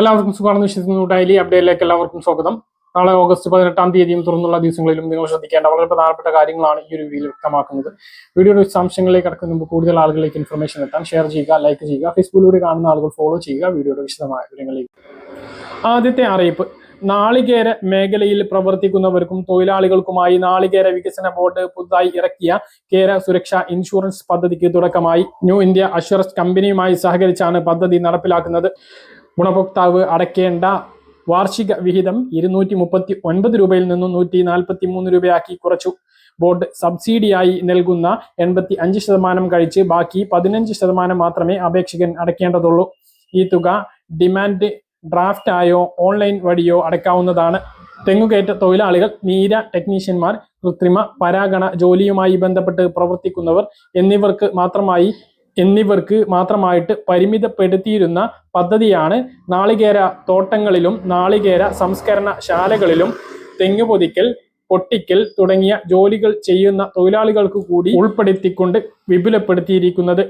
എല്ലാവർക്കും സുഖമാണെന്ന് വിശ്വസിക്കുന്നു. ഡെയിലി അപ്ഡേറ്റിലേക്ക് എല്ലാവർക്കും സ്വാഗതം. നാളെ ഓഗസ്റ്റ് പതിനെട്ടാം തീയതിയും തുറന്നുള്ള ദിവസങ്ങളിലും നിങ്ങൾ ശ്രദ്ധിക്കേണ്ട വളരെ പ്രധാനപ്പെട്ട കാര്യങ്ങളാണ് ഈ ഒരു വീഡിയോയിൽ വ്യക്തമാക്കുന്നത്. വീഡിയോയുടെ വിശദാംശങ്ങളിലേക്ക് കടക്കുന്ന മുമ്പ് കൂടുതൽ ആളുകളിലേക്ക് ഇൻഫർമേഷൻ എത്താൻ ഷെയർ ചെയ്യുക ലൈക്ക് ചെയ്യുക ഫേസ്ബുക്കിലൂടെ കാണുന്ന ആളുകൾ ഫോളോ ചെയ്യുക വീഡിയോയുടെ വിശദമായ വിവരങ്ങളിലേക്ക്. ആദ്യത്തെ അറിയിപ്പ്. നാളികേര മേഖലയിൽ പ്രവർത്തിക്കുന്നവർക്കും തൊഴിലാളികൾക്കുമായി നാളികേര വികസന ബോർഡ് പുതുതായി ഇറക്കിയ കേര സുരക്ഷാ ഇൻഷുറൻസ് പദ്ധതിക്ക് തുടക്കമായി. ന്യൂ ഇന്ത്യ അഷുറൻസ് കമ്പനിയുമായി സഹകരിച്ചാണ് പദ്ധതി നടപ്പിലാക്കുന്നത്. ഗുണഭോക്താവ് അടയ്ക്കേണ്ട വാർഷിക വിഹിതം ഇരുന്നൂറ്റി മുപ്പത്തി ഒൻപത് രൂപയിൽ നിന്നും നൂറ്റി നാൽപ്പത്തി മൂന്ന് രൂപയാക്കി കുറച്ചു. ബോർഡ് സബ്സിഡിയായി നൽകുന്ന എൺപത്തി അഞ്ച് ശതമാനം കഴിച്ച് ബാക്കി പതിനഞ്ച് ശതമാനം മാത്രമേ അപേക്ഷകൻ അടയ്ക്കേണ്ടതുള്ളൂ. ഈ തുക ഡിമാൻഡ് ഡ്രാഫ്റ്റ് ആയോ ഓൺലൈൻ വഴിയോ അടയ്ക്കാവുന്നതാണ്. തെങ്ങുകയറ്റ തൊഴിലാളികൾ നീര ടെക്നീഷ്യന്മാർ കൃത്രിമ പരാഗണ ജോലിയുമായി ബന്ധപ്പെട്ട് പ്രവർത്തിക്കുന്നവർ എന്നിവർക്ക് മാത്രമായി എന്നിവർക്ക് മാത്രമായിട്ട് പരിമിതപ്പെടുത്തിയിരുന്ന പദ്ധതിയാണ് നാളികേര തോട്ടങ്ങളിലും നാളികേര സംസ്കരണ ശാലകളിലും തെങ്ങ് പൊതിക്കൽ പൊട്ടിക്കൽ തുടങ്ങിയ ജോലികൾ ചെയ്യുന്ന തൊഴിലാളികൾക്ക് കൂടി ഉൾപ്പെടുത്തിക്കൊണ്ട് വിപുലപ്പെടുത്തിയിരിക്കുന്നത്.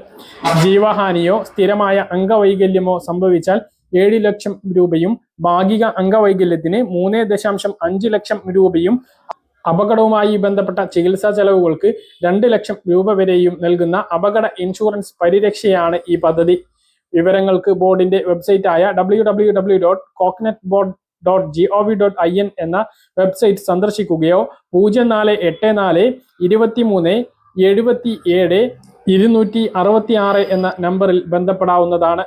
ജീവഹാനിയോ സ്ഥിരമായ അംഗവൈകല്യമോ സംഭവിച്ചാൽ ഏഴ് ലക്ഷം രൂപയും ഭാഗിക അംഗവൈകല്യത്തിന് മൂന്ന് ദശാംശം അഞ്ച് ലക്ഷം രൂപയും അപകടവുമായി ബന്ധപ്പെട്ട ചികിത്സാ ചെലവുകൾക്ക് രണ്ട് ലക്ഷം രൂപ വരെയും നൽകുന്ന അപകട ഇൻഷുറൻസ് പരിരക്ഷയാണ് ഈ പദ്ധതി. വിവരങ്ങൾക്ക് ബോർഡിന്റെ വെബ്സൈറ്റായ W W W dot coconut board dot G O V dot I N എന്ന വെബ്സൈറ്റ് സന്ദർശിക്കുകയോ പൂജ്യം നാല് എട്ട് നാല് ഇരുപത്തി മൂന്ന് എഴുപത്തി ഏഴ് ഇരുന്നൂറ്റി അറുപത്തി ആറ് എന്ന നമ്പറിൽ ബന്ധപ്പെടാവുന്നതാണ്.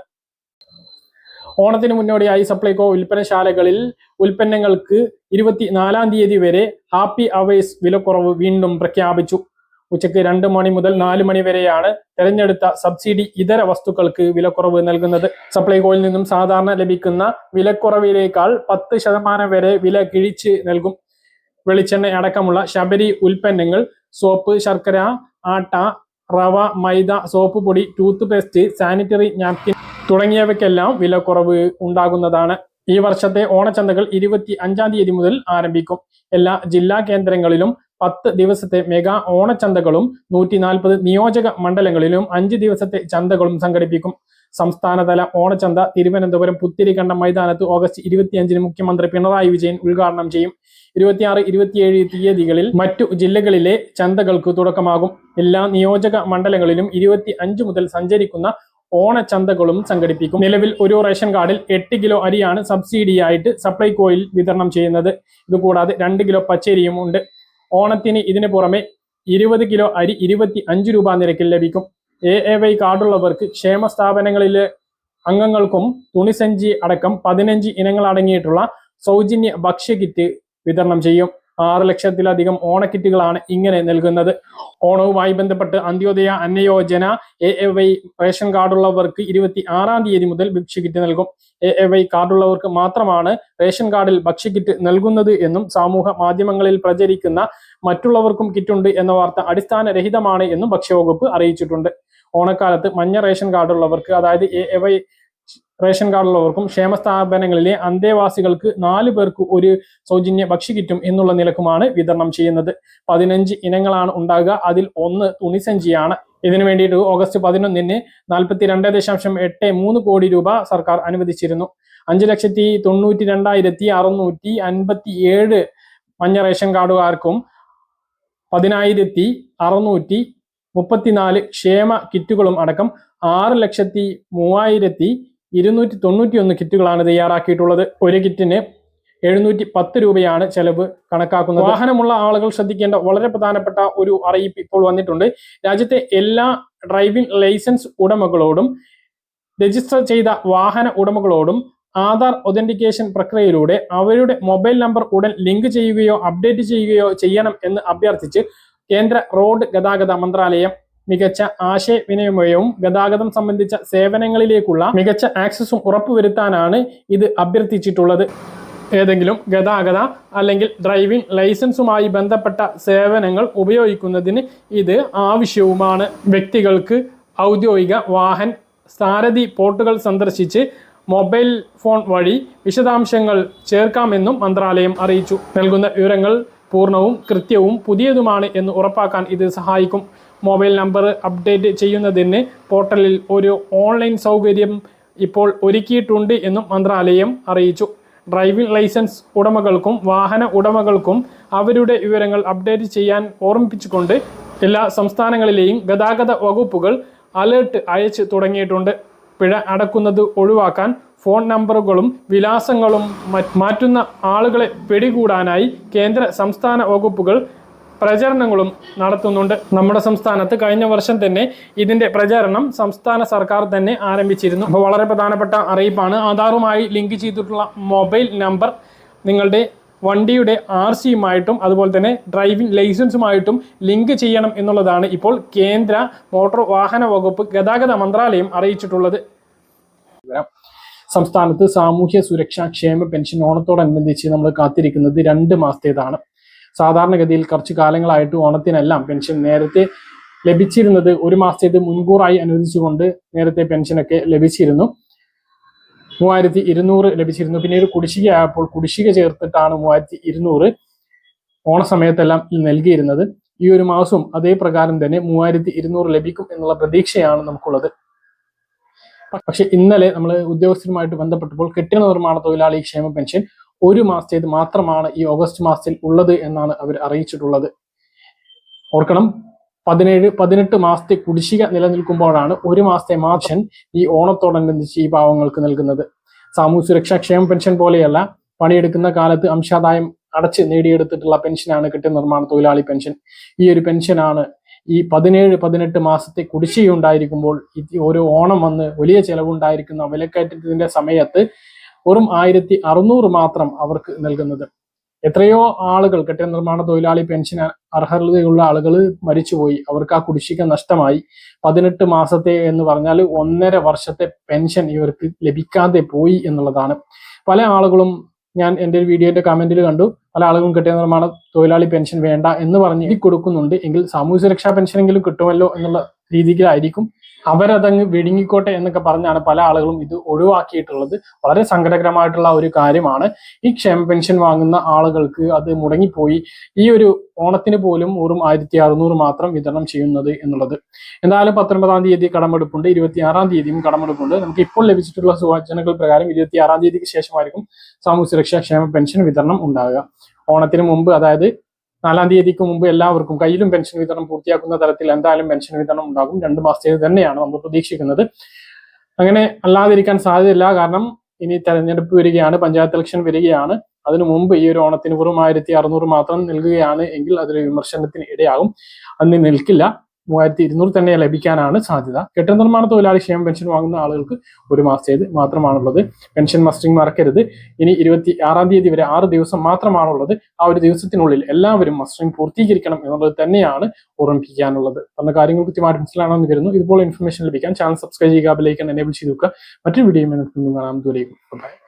ഓണത്തിന് മുന്നോടിയായി സപ്ലൈകോ വിൽപ്പനശാലകളിൽ ഉൽപ്പന്നങ്ങൾക്ക് ഇരുപത്തി നാലാം തീയതി വരെ ഹാപ്പി അവേഴ്സ് വിലക്കുറവ് വീണ്ടും പ്രഖ്യാപിച്ചു. ഉച്ചയ്ക്ക് രണ്ട് മണി മുതൽ നാല് മണി വരെയാണ് തെരഞ്ഞെടുത്ത സബ്സിഡി ഇതര വസ്തുക്കൾക്ക് വിലക്കുറവ് നൽകുന്നത്. സപ്ലൈകോയിൽ നിന്നും സാധാരണ ലഭിക്കുന്ന വിലക്കുറവിലേക്കാൾ പത്ത് ശതമാനം വരെ വില കിഴിച്ച് നൽകും. വെളിച്ചെണ്ണ അടക്കമുള്ള ശബരി ഉൽപ്പന്നങ്ങൾ സോപ്പ് ശർക്കര ആട്ട റവ മൈദ സോപ്പ് പൊടി ടൂത്ത് പേസ്റ്റ് സാനിറ്ററി നാപ്കിൻ തുടങ്ങിയവയ്ക്കെല്ലാം വില കുറവ് ഉണ്ടാകുന്നതാണ്. ഈ വർഷത്തെ ഓണച്ചന്തകൾ ഇരുപത്തി അഞ്ചാം തീയതി മുതൽ ആരംഭിക്കും. എല്ലാ ജില്ലാ കേന്ദ്രങ്ങളിലും പത്ത് ദിവസത്തെ മെഗാ ഓണച്ചന്തകളും നൂറ്റി നാൽപ്പത് നിയോജക മണ്ഡലങ്ങളിലും അഞ്ച് ദിവസത്തെ ചന്തകളും സംഘടിപ്പിക്കും. സംസ്ഥാനതല ഓണച്ചന്ത തിരുവനന്തപുരം പുത്തിരിക്കണ്ടം മൈതാനത്ത് ഓഗസ്റ്റ് ഇരുപത്തിയഞ്ചിന് മുഖ്യമന്ത്രി പിണറായി വിജയൻ ഉദ്ഘാടനം ചെയ്യും. ഇരുപത്തിയാറ് ഇരുപത്തിയേഴ് തീയതികളിൽ മറ്റു ജില്ലകളിലെ ചന്തകൾക്ക് തുടക്കമാകും. എല്ലാ നിയോജക മണ്ഡലങ്ങളിലും ഇരുപത്തി അഞ്ച് മുതൽ സഞ്ചരിക്കുന്ന ഓണച്ചന്തകളും സംഘടിപ്പിക്കും. നിലവിൽ ഒരു റേഷൻ കാർഡിൽ എട്ട് കിലോ അരിയാണ് സബ്സിഡിയായിട്ട് സപ്ലൈകോയിൽ വിതരണം ചെയ്യുന്നത്. ഇതുകൂടാതെ രണ്ട് കിലോ പച്ചരിയും ഉണ്ട്. ഓണത്തിന് ഇതിന് പുറമെ ഇരുപത് കിലോ അരി ഇരുപത്തി അഞ്ച് രൂപ നിരക്കിൽ ലഭിക്കും. എ എ വൈ കാർഡുള്ളവർക്ക് ക്ഷേമ സ്ഥാപനങ്ങളിലെ അംഗങ്ങൾക്കും തുണിസഞ്ചി അടക്കം പതിനഞ്ച് ഇനങ്ങൾ അടങ്ങിയിട്ടുള്ള സൗജന്യ ഭക്ഷ്യകിറ്റ് വിതരണം ചെയ്യും. ആറ് ലക്ഷത്തിലധികം ഓണക്കിറ്റുകളാണ് ഇങ്ങനെ നൽകുന്നത്. ഓണവുമായി ബന്ധപ്പെട്ട് Antyodaya Anna Yojana A A Y ration കാർഡുള്ളവർക്ക് ഇരുപത്തി ആറാം തീയതി മുതൽ ഭക്ഷ്യക്കിറ്റ് നൽകും. എ എ വൈ കാർഡുള്ളവർക്ക് മാത്രമാണ് റേഷൻ കാർഡിൽ ഭക്ഷ്യക്കിറ്റ് നൽകുന്നത് എന്നും സമൂഹ മാധ്യമങ്ങളിൽ പ്രചരിക്കുന്ന മറ്റുള്ളവർക്കും കിറ്റുണ്ട് എന്ന വാർത്ത അടിസ്ഥാനരഹിതമാണ് എന്നും ഭക്ഷ്യവകുപ്പ് അറിയിച്ചിട്ടുണ്ട്. ഓണക്കാലത്ത് മഞ്ഞ റേഷൻ കാർഡുള്ളവർക്ക് അതായത് എ എ വൈ റേഷൻ കാർഡുള്ളവർക്കും ക്ഷേമ സ്ഥാപനങ്ങളിലെ അന്തേവാസികൾക്ക് നാല് പേർക്ക് ഒരു സൗജന്യ ഭക്ഷ്യ കിറ്റും എന്നുള്ള നിലക്കുമാണ് വിതരണം ചെയ്യുന്നത്. പതിനഞ്ച് ഇനങ്ങളാണ് ഉണ്ടാകുക. അതിൽ ഒന്ന് തുണിസഞ്ചിയാണ്. ഇതിനു വേണ്ടിയിട്ട് ഓഗസ്റ്റ് പതിനൊന്നിന് നാൽപ്പത്തി രണ്ട് ദശാംശം എട്ട് മൂന്ന് കോടി രൂപ സർക്കാർ അനുവദിച്ചിരുന്നു. അഞ്ച് ലക്ഷത്തി തൊണ്ണൂറ്റി രണ്ടായിരത്തി അറുന്നൂറ്റി അൻപത്തി ഏഴ് മഞ്ഞ റേഷൻ കാർഡുകാർക്കും പതിനായിരത്തി അറുന്നൂറ്റി മുപ്പത്തിനാല് ക്ഷേമ കിറ്റുകളും അടക്കം ആറ് ലക്ഷത്തി മൂവായിരത്തി ഇരുന്നൂറ്റി തൊണ്ണൂറ്റി ഒന്ന് കിറ്റുകളാണ് തയ്യാറാക്കിയിട്ടുള്ളത്. ഒരു കിറ്റിന് എഴുന്നൂറ്റി പത്ത് രൂപയാണ് ചെലവ് കണക്കാക്കുന്നത്. വാഹനമുള്ള ആളുകൾ ശ്രദ്ധിക്കേണ്ട വളരെ പ്രധാനപ്പെട്ട ഒരു അറിയിപ്പ് ഇപ്പോൾ വന്നിട്ടുണ്ട്. രാജ്യത്തെ എല്ലാ ഡ്രൈവിംഗ് ലൈസൻസ് ഉടമകളോടും രജിസ്റ്റർ ചെയ്ത വാഹന ഉടമകളോടും ആധാർ ഒതന്റിക്കേഷൻ പ്രക്രിയയിലൂടെ അവരുടെ മൊബൈൽ നമ്പർ ഉടൻ ലിങ്ക് ചെയ്യുകയോ അപ്ഡേറ്റ് ചെയ്യുകയോ ചെയ്യണം എന്ന് അഭ്യർത്ഥിച്ച് കേന്ദ്ര റോഡ് ഗതാഗത മന്ത്രാലയം മികച്ച ആശയവിനിമയവും ഗതാഗതം സംബന്ധിച്ച സേവനങ്ങളിലേക്കുള്ള മികച്ച ആക്സസും ഉറപ്പുവരുത്താനാണ് ഇത് അഭ്യർത്ഥിച്ചിട്ടുള്ളത്. ഏതെങ്കിലും ഗതാഗത അല്ലെങ്കിൽ ഡ്രൈവിംഗ് ലൈസൻസുമായി ബന്ധപ്പെട്ട സേവനങ്ങൾ ഉപയോഗിക്കുന്നതിന് ഇത് ആവശ്യവുമാണ്. വ്യക്തികൾക്ക് ഔദ്യോഗിക വാഹൻ സാരഥി പോർട്ടുകൾ സന്ദർശിച്ച് മൊബൈൽ ഫോൺ വഴി വിശദാംശങ്ങൾ ചേർക്കാമെന്നും മന്ത്രാലയം അറിയിച്ചു. നൽകുന്ന വിവരങ്ങൾ പൂർണവും കൃത്യവും പുതിയതുമാണ് എന്ന് ഉറപ്പാക്കാൻ ഇത് സഹായിക്കും. മൊബൈൽ നമ്പർ അപ്ഡേറ്റ് ചെയ്യുന്നതിന് പോർട്ടലിൽ ഒരു ഓൺലൈൻ സൗകര്യം ഇപ്പോൾ ഒരുക്കിയിട്ടുണ്ട് എന്നും മന്ത്രാലയം അറിയിച്ചു. ഡ്രൈവിംഗ് ലൈസൻസ് ഉടമകൾക്കും വാഹന ഉടമകൾക്കും അവരുടെ വിവരങ്ങൾ അപ്ഡേറ്റ് ചെയ്യാൻ ഓർമ്മിപ്പിച്ചുകൊണ്ട് എല്ലാ സംസ്ഥാനങ്ങളിലെയും ഗതാഗത വകുപ്പുകൾ അലേർട്ട് അയച്ച് തുടങ്ങിയിട്ടുണ്ട്. പിഴ അടക്കുന്നത് ഒഴിവാക്കാൻ ഫോൺ നമ്പറുകളും വിലാസങ്ങളും മറ്റ് മാറ്റുന്ന ആളുകളെ പിടികൂടാനായി കേന്ദ്ര സംസ്ഥാന വകുപ്പുകൾ പ്രചരണങ്ങളും നടത്തുന്നുണ്ട്. നമ്മുടെ സംസ്ഥാനത്ത് കഴിഞ്ഞ വർഷം തന്നെ ഇതിന്റെ പ്രചാരണം സംസ്ഥാന സർക്കാർ തന്നെ ആരംഭിച്ചിരുന്നു. അപ്പോൾ വളരെ പ്രധാനപ്പെട്ട അറിയിപ്പാണ്. ആധാറുമായി ലിങ്ക് ചെയ്തിട്ടുള്ള മൊബൈൽ നമ്പർ നിങ്ങളുടെ വണ്ടിയുടെ ആർ സിയുമായിട്ടും അതുപോലെ തന്നെ ഡ്രൈവിംഗ് ലൈസൻസുമായിട്ടും ലിങ്ക് ചെയ്യണം എന്നുള്ളതാണ് ഇപ്പോൾ കേന്ദ്ര മോട്ടോർ വാഹന വകുപ്പ് ഗതാഗത മന്ത്രാലയം അറിയിച്ചിട്ടുള്ളത്. സംസ്ഥാനത്ത് സാമൂഹ്യ സുരക്ഷാ ക്ഷേമ പെൻഷൻ ഓണത്തോടനുബന്ധിച്ച് നമ്മൾ കാത്തിരിക്കുന്നത് രണ്ട് മാസത്തേതാണ്. സാധാരണഗതിയിൽ കുറച്ച് കാലങ്ങളായിട്ട് ഓണത്തിനെല്ലാം പെൻഷൻ നേരത്തെ ലഭിച്ചിരുന്നത് ഒരു മാസത്തേത് മുൻകൂറായി അനുവദിച്ചുകൊണ്ട് നേരത്തെ പെൻഷനൊക്കെ ലഭിച്ചിരുന്നു. മൂവായിരത്തി ഇരുന്നൂറ് ലഭിച്ചിരുന്നു. പിന്നീട് കുടിശ്ശിക ആയപ്പോൾ കുടിശ്ശിക ചേർത്തിട്ടാണ് മൂവായിരത്തി ഇരുന്നൂറ് ഓണസമയത്തെല്ലാം നൽകിയിരുന്നത്. ഈ ഒരു മാസവും അതേ പ്രകാരം തന്നെ മൂവായിരത്തി ഇരുന്നൂറ് ലഭിക്കും എന്നുള്ള പ്രതീക്ഷയാണ് നമുക്കുള്ളത്. പക്ഷെ ഇന്നലെ നമ്മൾ ഉദ്യോഗസ്ഥരുമായിട്ട് ബന്ധപ്പെട്ടപ്പോൾ കെട്ടിട നിർമ്മാണ തൊഴിലാളി ക്ഷേമ പെൻഷൻ ഒരു മാസത്തേത് മാത്രമാണ് ഈ ഓഗസ്റ്റ് മാസത്തിൽ ഉള്ളത് എന്നാണ് അവർ അറിയിച്ചിട്ടുള്ളത്. ഓർക്കണം പതിനേഴ് പതിനെട്ട് മാസത്തെ കുടിശ്ശിക നിലനിൽക്കുമ്പോഴാണ് ഒരു മാസത്തെ മാർച്ചൻ ഈ ഓണത്തോടനുബന്ധിച്ച് ഈ പാവങ്ങൾക്ക് നൽകുന്നത്. സാമൂഹ്യ സുരക്ഷാ ക്ഷേമ പെൻഷൻ പോലെയല്ല പണിയെടുക്കുന്ന കാലത്ത് അംശാദായം അടച്ച് നേടിയെടുത്തിട്ടുള്ള പെൻഷനാണ് കെട്ടിട നിർമ്മാണ തൊഴിലാളി പെൻഷൻ. ഈ ഒരു പെൻഷനാണ് ഈ പതിനേഴ് പതിനെട്ട് മാസത്തെ കുടിശ്ശിക ഉണ്ടായിരിക്കുമ്പോൾ ഓരോ ഓണം വന്ന് വലിയ ചെലവുണ്ടായിരിക്കുന്ന വിലക്കയറ്റത്തിന്റെ സമയത്ത് വെറും ആയിരത്തി അറുന്നൂറ് മാത്രം അവർക്ക് നൽകുന്നത്. എത്രയോ ആളുകൾ കെട്ടിട നിർമ്മാണ തൊഴിലാളി പെൻഷൻ അർഹതയുള്ള ആളുകൾ മരിച്ചുപോയി. അവർക്ക് ആ കുടിശ്ശിക നഷ്ടമായി. പതിനെട്ട് മാസത്തെ എന്ന് പറഞ്ഞാൽ ഒന്നര വർഷത്തെ പെൻഷൻ ഇവർക്ക് ലഭിക്കാതെ പോയി എന്നുള്ളതാണ്. പല ആളുകളും ഞാൻ എന്റെ വീഡിയോന്റെ കമന്റിൽ കണ്ടു. പല ആളുകളും കെട്ടിട നിർമ്മാണ തൊഴിലാളി പെൻഷൻ വേണ്ട എന്ന് പറഞ്ഞ് കൊടുക്കുന്നുണ്ട്. എങ്കിൽ സാമൂഹ്യ സുരക്ഷാ പെൻഷനെങ്കിലും കിട്ടുമല്ലോ എന്നുള്ള രീതിയിലായിരിക്കും. അവരതങ്ങ് വെടിങ്ങിക്കോട്ടെ എന്നൊക്കെ പറഞ്ഞാണ് പല ആളുകളും ഇത് ഒഴിവാക്കിയിട്ടുള്ളത്. വളരെ സങ്കടകരമായിട്ടുള്ള ഒരു കാര്യമാണ്. ഈ ക്ഷേമ പെൻഷൻ വാങ്ങുന്ന ആളുകൾക്ക് അത് മുടങ്ങിപ്പോയി. ഈ ഒരു ഓണത്തിന് പോലും വെറും ആയിരത്തി അറുന്നൂറ് മാത്രം വിതരണം ചെയ്യുന്നത് എന്നുള്ളത്. എന്തായാലും പത്തൊൻപതാം തീയതി കടമെടുപ്പുണ്ട്. ഇരുപത്തിയാറാം തീയതിയും കടമെടുപ്പുണ്ട്. നമുക്ക് ഇപ്പോൾ ലഭിച്ചിട്ടുള്ള സൂചനകൾ പ്രകാരം ഇരുപത്തിയാറാം തീയതിക്ക് ശേഷമായിരിക്കും സാമൂഹ്യ സുരക്ഷാ ക്ഷേമ പെൻഷൻ വിതരണം ഉണ്ടാകുക ഓണത്തിന് മുമ്പ് അതായത് നാലാം തീയതിക്ക് മുമ്പ് എല്ലാവർക്കും കയ്യിലും പെൻഷൻ വിതരണം പൂർത്തിയാക്കുന്ന തരത്തിൽ എന്തായാലും പെൻഷൻ വിതരണം ഉണ്ടാകും. രണ്ട് മാസത്തേത് തന്നെയാണ് നമ്മൾ പ്രതീക്ഷിക്കുന്നത്. അങ്ങനെ അല്ലാതിരിക്കാൻ സാധ്യതയില്ല. കാരണം ഇനി തെരഞ്ഞെടുപ്പ് വരികയാണ് പഞ്ചായത്ത് ഇലക്ഷൻ വരികയാണ്. അതിനു മുമ്പ് ഈ ഒരു ഓണത്തിന് വെറും ആയിരത്തി അറുന്നൂറ് മാത്രം നൽകുകയാണ് എങ്കിൽ അതൊരു വിമർശനത്തിന് ഇടയാകും. അന്ന് നിൽക്കില്ല. മൂവായിരത്തി ഇരുന്നൂറ് തന്നെ ലഭിക്കാനാണ് സാധ്യത. കെട്ടിട നിർമ്മാണ തൊഴിലാളി ക്ഷേമ പെൻഷൻ വാങ്ങുന്ന ആളുകൾക്ക് ഒരു മാസത്തേത് മാത്രമാണുള്ളത്. പെൻഷൻ മസ്റ്ററിംഗ് മറക്കരുത്. ഇനി ഇരുപത്തി ആറാം തീയതി വരെ ആറ് ദിവസം മാത്രമാണുള്ളത്. ആ ഒരു ദിവസത്തിനുള്ളിൽ എല്ലാവരും മസ്റ്ററിംഗ് പൂർത്തീകരിക്കണം എന്നുള്ളത് തന്നെയാണ് ഓർമ്മിപ്പിക്കാനുള്ളത്. പറഞ്ഞ കാര്യങ്ങൾ കൃത്യമായിട്ട് മനസ്സിലാണെന്ന് കരുതുന്നു. ഇതുപോലെ ഇൻഫർമേഷൻ ലഭിക്കാൻ ചാനൽ സബ്സ്ക്രൈബ് ചെയ്യുക ബെലൈക്കൻ എനേബിൾ ചെയ്തു വെക്കുക മറ്റൊരു വീഡിയോ കാണാം. ദൂരേക്കും ബൈ